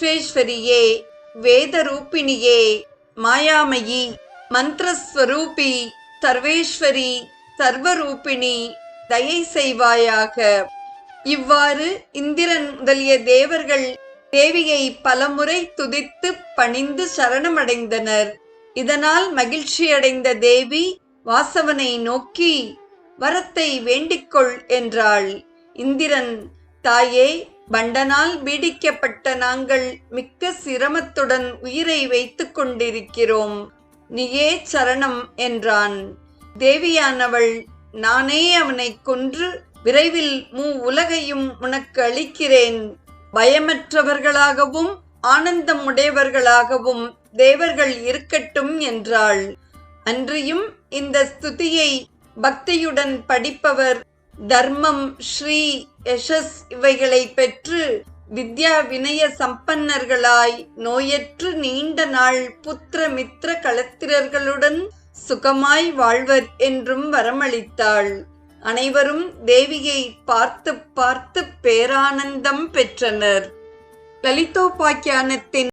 விஸ்வேஸ்வரியே வேதரூபிணியே மாயாமயி மந்திரஸ்வரூபி சர்வேஸ்வரி சர்வரூபிணி தயை செய்வாயாக. இவ்வாறு இந்திரன் முதலிய தேவர்கள் தேவியை பலமுறை துதித்து பணிந்து சரணமடைந்தனர். இதனால் மகிழ்ச்சியடைந்த தேவி வாசவனை நோக்கி வரத்தை வேண்டிக்கொள் என்றாள். இந்திரன் தாயே பண்டனால் பீடிக்கப்பட்ட நாங்கள் மிக்க சிரமத்துடன் உயிரை வைத்துக் கொண்டிருக்கிறோம். நீயே சரணம் என்றான். தேவியானவள் நானே அவனை கொன்று விரைவில் மூ உலகையும் உனக்கு அளிக்கிறேன். பயமற்றவர்களாகவும் ஆனந்தம் உடையவர்களாகவும் தேவர்கள் இருக்கட்டும் என்றாள். அன்றியும் இந்த ஸ்துதியை பக்தியுடன் படிப்பவர் தர்மம் ஸ்ரீ யசஸ் இவைகளை பெற்று வித்யா வினய சம்பன்னர்களாய் நோயற்று நீண்ட நாள் புத்திர மித்திர களத்திரர்களுடன் சுகமாய் வாழ்வர் என்றும் வரமளித்தாள். அனைவரும் தேவியை பார்த்து பார்த்து பேரானந்தம் பெற்றனர். லலிதோபாக்கியானத்தின்